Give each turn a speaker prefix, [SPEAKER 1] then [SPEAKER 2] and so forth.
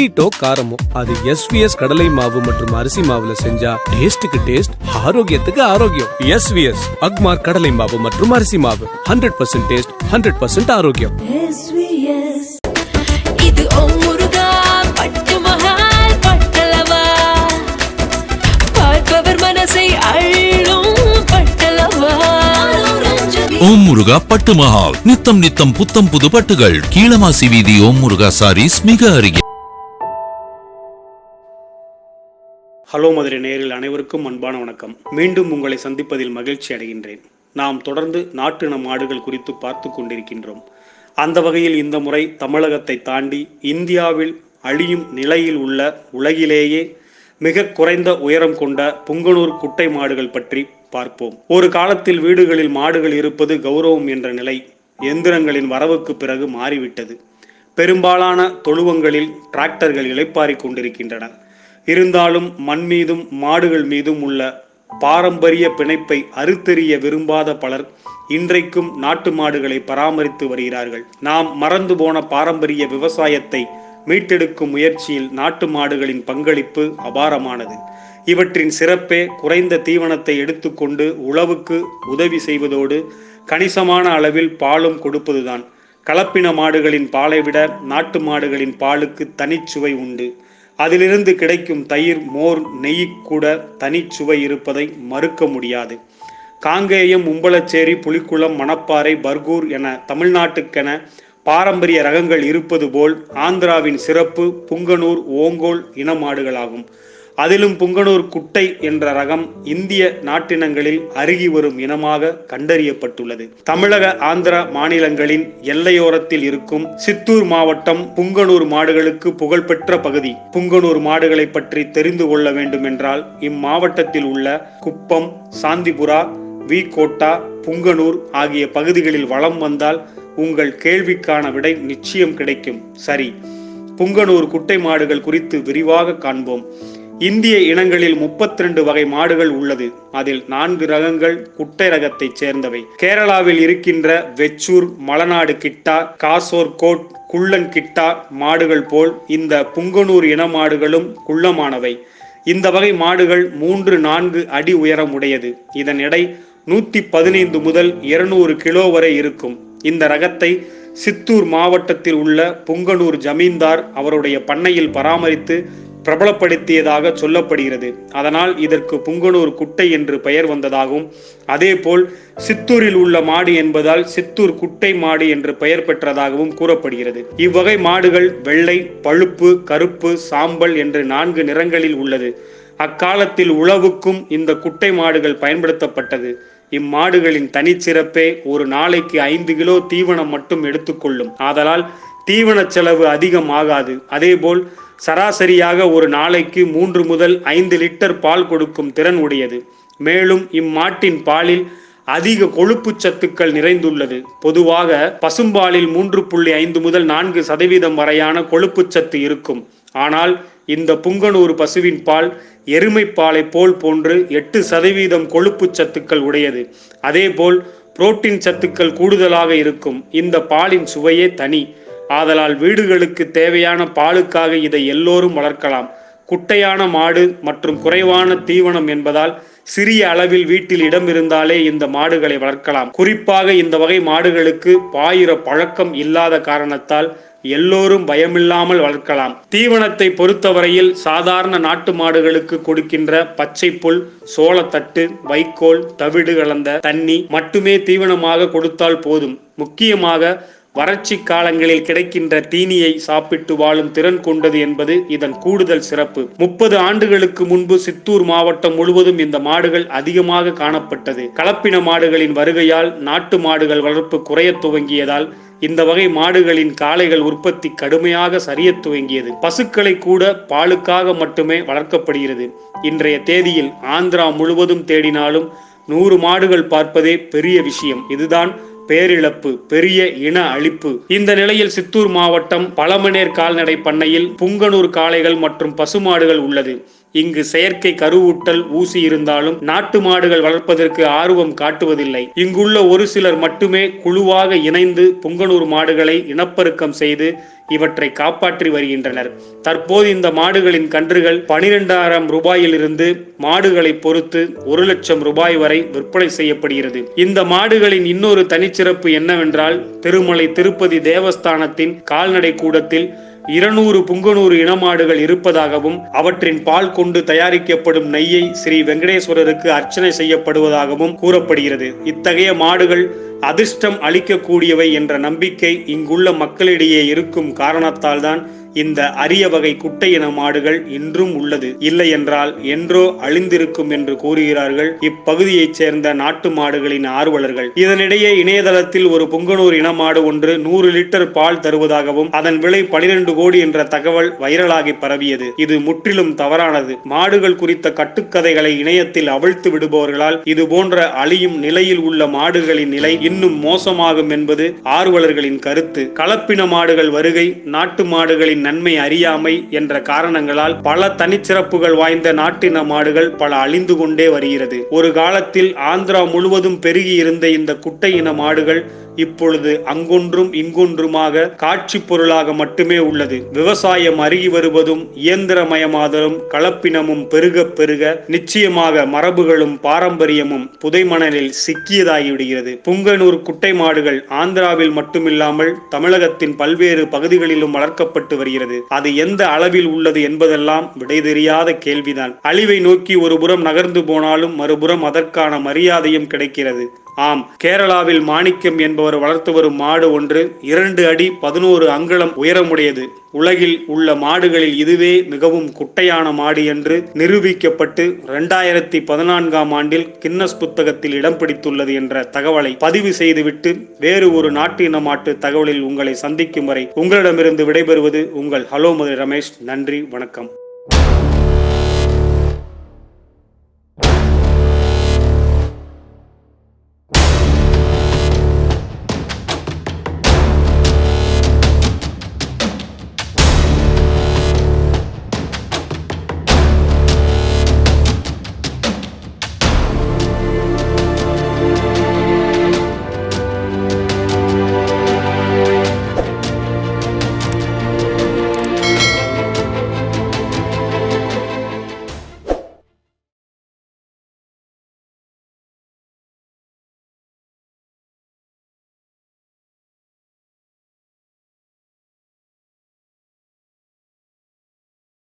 [SPEAKER 1] ஸ்வீட்டோ காரமோ அது எஸ்விஎஸ் கடலை மாவு மற்றும் அரிசி மாவுல செஞ்சா டேஸ்டுக்கு டேஸ்ட் ஆரோக்கியத்துக்கு ஆரோக்கியம். எஸ்விஎஸ் அக்மார் கடலை மாவு மற்றும் அரிசி மாவு. Hundred percent taste hundred percent ஆரோக்கியம்.
[SPEAKER 2] இது ஓம் முருகா பட்டு
[SPEAKER 3] மஹால் நித்தம் நித்தம் புத்தம் புது பட்டுகள். கீழமாசி வீதி ஓம் முருகா சாரீஸ் மிக அருகே
[SPEAKER 4] ஹலோ மதுரை நேரில் அனைவருக்கும் அன்பான வணக்கம். மீண்டும் உங்களை சந்திப்பதில் மகிழ்ச்சி அடைகின்றேன். நாம் தொடர்ந்து நாட்டு நம் மாடுகள் குறித்து பார்த்து கொண்டிருக்கின்றோம். அந்த வகையில் இந்த முறை தமிழகத்தை தாண்டி இந்தியாவில் அழியும் நிலையில் உள்ள உலகிலேயே மிக குறைந்த உயரம் கொண்ட புங்கனூர் குட்டை மாடுகள் பற்றி பார்ப்போம். ஒரு காலத்தில் வீடுகளில் மாடுகள் இருப்பது கௌரவம் என்ற நிலை எந்திரங்களின் வரவுக்கு பிறகு மாறிவிட்டது. பெரும்பாலான தொழுவங்களில் டிராக்டர்கள் இளைப்பாறிக் கொண்டிருக்கின்றன. இருந்தாலும் மண் மீதும் மாடுகள் மீதும் உள்ள பாரம்பரிய பிணைப்பை அறுத்தெறிய விரும்பாத பலர் இன்றைக்கும் நாட்டு மாடுகளை பராமரித்து வருகிறார்கள். நாம் மறந்து போன பாரம்பரிய விவசாயத்தை மீட்டெடுக்கும் முயற்சியில் நாட்டு மாடுகளின் பங்களிப்பு அபாரமானது. இவற்றின் சிறப்பே குறைந்த தீவனத்தை எடுத்துக்கொண்டு உழவுக்கு உதவி செய்வதோடு கணிசமான அளவில் பாலும் கொடுப்பதுதான். கலப்பின மாடுகளின் பாலை விட நாட்டு மாடுகளின் பாலுக்கு தனிச்சுவை உண்டு. அதிலிருந்து கிடைக்கும் தயிர் மோர் நெய் கூட தனிச்சுவை இருப்பதை மறுக்க முடியாது. காங்கேயம் உம்பளச்சேரி புலிக்குளம் மணப்பாறை பர்கூர் என தமிழ்நாட்டுக்கென பாரம்பரிய ரகங்கள் இருப்பது போல் ஆந்திராவின் சிறப்பு புங்கனூர் ஓங்கோல் இன மாடுகளாகும். அதிலும் புங்கனூர் குட்டை என்ற ரகம் இந்திய நாட்டினங்களில் அருகி வரும் இனமாக கண்டறியப்பட்டுள்ளது. தமிழக ஆந்திரா மாநிலங்களின் எல்லையோரத்தில் இருக்கும் சித்தூர் மாவட்டம் புங்கனூர் மாடுகளுக்கு புகழ்பெற்ற பகுதி. புங்கனூர் மாடுகளை பற்றி தெரிந்து கொள்ள வேண்டும் என்றால் இம்மாவட்டத்தில் உள்ள குப்பம் சாந்திபுரா வி கோட்டா புங்கனூர் ஆகிய பகுதிகளில் வளம் வந்தால் உங்கள் கேள்விக்கான விடை நிச்சயம் கிடைக்கும். சரி புங்கனூர் குட்டை மாடுகள் குறித்து விரிவாக காண்போம். இந்திய இனங்களில் 32 வகை மாடுகள் உள்ளது. அதில் நான்கு ரகங்கள் குட்டை ரகத்தைச் சேர்ந்தவை. கேரளாவில் இருக்கின்ற வெச்சூர் மலநாடு கிட்டா காசோர் கோட் குள்ளன் கிட்டா மாடுகள் போல் இந்த புங்கனூர் இன மாடுகளும் குள்ளமானவை. இந்த வகை மாடுகள் மூன்று நான்கு அடி உயரம் உடையது இதன் எடை நூத்தி பதினைந்து முதல் இருநூறு கிலோ வரை இருக்கும். இந்த ரகத்தை சித்தூர் மாவட்டத்தில் உள்ள புங்கனூர் ஜமீன்தார் அவருடைய பண்ணையில் பராமரித்து பிரபலப்படுத்தியதாக சொல்லப்படுகிறது. அதனால் இதற்கு புங்கனூர் குட்டை என்று பெயர் வந்ததாகவும் அதேபோல் சித்தூரில் உள்ள மாடு என்பதால் சித்தூர் குட்டை மாடு என்று பெயர் பெற்றதாகவும் கூறப்படுகிறது. இவ்வகை மாடுகள் வெள்ளை பழுப்பு கருப்பு சாம்பல் என்று நான்கு நிறங்களில் உள்ளது. அக்காலத்தில் உழவுக்கும் இந்த குட்டை மாடுகள் பயன்படுத்தப்பட்டது. இம்மாடுகளின் தனிச்சிறப்பே ஒரு நாளைக்கு ஐந்து கிலோ தீவனம் மட்டும் எடுத்துக்கொள்ளும் ஆதலால் தீவன செலவு அதிகம் ஆகாது அதேபோல் சராசரியாக ஒரு நாளைக்கு மூன்று முதல் ஐந்து லிட்டர் பால் கொடுக்கும் திறன் உடையது. மேலும் இம்மாட்டின் பாலில் அதிக கொழுப்புச் சத்துக்கள் நிறைந்துள்ளது. பொதுவாக பசும்பாலில் மூன்று புள்ளி ஐந்து முதல் நான்கு சதவீதம் வரையான கொழுப்புச் சத்து இருக்கும். ஆனால் இந்த புங்கனூர் பசுவின் பால் எருமை பாலை போல் போன்று எட்டு சதவீதம் கொழுப்புச் சத்துக்கள் உடையது. அதேபோல் புரோட்டீன் சத்துக்கள் கூடுதலாக இருக்கும். இந்த பாலின் சுவையே தனி. ஆதலால் வீடுகளுக்கு தேவையான பாலுக்காக இதை எல்லோரும் வளர்க்கலாம். குட்டையான மாடு மற்றும் குறைவான தீவனம் என்பதால் சிறிய அளவில் வீட்டில் இடம் இருந்தாலே இந்த மாடுகளை வளர்க்கலாம். குறிப்பாக இந்த வகை மாடுகளுக்கு பாயிர பழக்கம் இல்லாத காரணத்தால் எல்லோரும் பயமில்லாமல் வளர்க்கலாம். தீவனத்தை பொறுத்தவரையில் சாதாரண நாட்டு மாடுகளுக்கு கொடுக்கின்ற பச்சை புல் சோளத்தட்டு வைக்கோல் தவிடு கலந்த தண்ணி மட்டுமே தீவனமாக கொடுத்தால் போதும். முக்கியமாக வறட்சி காலங்களில் கிடைக்கின்ற தீனியை சாப்பிட்டு வாழும் திறன் கொண்டது என்பது இதன் கூடுதல் சிறப்பு. முப்பது ஆண்டுகளுக்கு முன்பு சித்தூர் மாவட்டம் முழுவதும் இந்த மாடுகள் அதிகமாக காணப்பட்டது. கலப்பின மாடுகளின் வருகையால் நாட்டு மாடுகள் வளர்ப்பு குறையத் துவங்கியதால் இந்த வகை மாடுகளின் காளைகள் உற்பத்தி கடுமையாக சரியத் துவங்கியது. பசுக்களை கூட பாலுக்காக மட்டுமே வளர்க்கப்படுகிறது. இன்றைய தேதியில் ஆந்திரா முழுவதும் தேடினாலும் நூறு மாடுகள் பார்ப்பதே பெரிய விஷயம். இதுதான் பேரிழப்பு பெரிய இன அழிப்பு. இந்த நிலையில் சித்தூர் மாவட்டம் பழமனேர் கால்நடை பண்ணையில் புங்கனூர் காளைகள் மற்றும் பசுமாடுகள் உள்ளது. இங்கு செயற்கை கருவூட்டல் ஊசி இருந்தாலும் நாட்டு மாடுகள் வளர்ப்பதற்கு ஆர்வம் காட்டுவதில்லை. இங்குள்ள ஒரு சிலர் மட்டுமே குழுவாக இணைந்து புங்கனூர் மாடுகளை இனப்பெருக்கம் செய்து இவற்றை காப்பாற்றி வருகின்றனர். தற்போது இந்த மாடுகளின் கன்றுகள் பனிரெண்டாயிரம் ரூபாயிலிருந்து மாடுகளை பொறுத்து ஒரு லட்சம் ரூபாய் வரை விற்பனை செய்யப்படுகிறது. இந்த மாடுகளின் இன்னொரு தனிச்சிறப்பு என்னவென்றால் திருமலை திருப்பதி தேவஸ்தானத்தின் கால்நடை கூடத்தில் இருநூறு புங்கனூறு இனமாடுகள் இருப்பதாகவும் அவற்றின் பால் கொண்டு தயாரிக்கப்படும் நெய்யை ஸ்ரீ வெங்கடேஸ்வரருக்கு அர்ச்சனை செய்யப்படுவதாகவும் கூறப்படுகிறது. இத்தகைய மாடுகள் அதிர்ஷ்டம் அளிக்கக்கூடியவை என்ற நம்பிக்கை இங்குள்ள மக்களிடையே இருக்கும் காரணத்தால் தான் இந்த அரிய வகை குட்டை இன மாடுகள் இன்றும் உள்ளது. இல்லை என்றால் என்றோ அழிந்திருக்கும் என்று கூறுகிறார்கள் இப்பகுதியைச் சேர்ந்த நாட்டு மாடுகளின் ஆர்வலர்கள். இதனிடையே இணையதளத்தில் ஒரு புங்கனூர் இன மாடு ஒன்று நூறு லிட்டர் பால் தருவதாகவும் அதன் விலை பனிரெண்டு கோடி என்ற தகவல் வைரலாகி பரவியது. இது முற்றிலும் தவறானது. மாடுகள் குறித்த கட்டுக்கதைகளை இணையத்தில் அவிழ்த்து விடுபவர்களால் இது போன்ற அழியும் நிலையில் உள்ள மாடுகளின் நிலை இன்னும் மோசமாகும் என்பது ஆர்வலர்களின் கருத்து. கலப்பின மாடுகள் வருகை நாட்டு மாடுகளின் நன்மை அறியாமை என்ற காரணங்களால் பல தனிச்சிறப்புகள் வாய்ந்த நாட்டின மாடுகள் பல அழிந்து கொண்டே வருகிறது. ஒரு காலத்தில் ஆந்திரா முழுவதும் பெருகி இருந்த இந்த குட்டை இன மாடுகள் இப்பொழுது அங்கொன்றும் இங்கொன்றுமாக காட்சி பொருளாக மட்டுமே உள்ளது. விவசாயம் அருகி வருவதும் இயந்திரமயமாதலும் கலப்பினமும் பெருக பெருக நிச்சயமாக மரபுகளும் பாரம்பரியமும் புதைமணலில் சிக்கியதாகிவிடுகிறது. புங்கனூர் குட்டை மாடுகள் ஆந்திராவில் மட்டுமில்லாமல் தமிழகத்தின் பல்வேறு பகுதிகளிலும் வளர்க்கப்பட்டு வருகிறது. அது எந்த அளவில் உள்ளது என்பதெல்லாம் விடை தெரியாத கேள்விதான். அழிவை நோக்கி ஒருபுறம் நகர்ந்து போனாலும் மறுபுறம் அதற்கான மரியாதையும் கிடைக்கிறது. ஆம் கேரளாவில் மாணிக்கம் என்பவர் வளர்த்து வரும் மாடு ஒன்று இரண்டு அடி பதினோரு அங்குலம் உயரமுடையது. உலகில் உள்ள மாடுகளில் இதுவே மிகவும் குட்டையான மாடு என்று நிரூபிக்கப்பட்டு இரண்டாயிரத்தி பதினான்காம் ஆண்டில் கின்னஸ் புத்தகத்தில் இடம் பிடித்துள்ளது என்ற தகவலை பதிவு செய்துவிட்டு வேறு ஒரு நாட்டு இன மாட்டு தகவலில் உங்களை சந்திக்கும் வரை உங்களிடமிருந்து விடைபெறுவது உங்கள் ஹலோ மதுரை ரமேஷ். நன்றி வணக்கம்.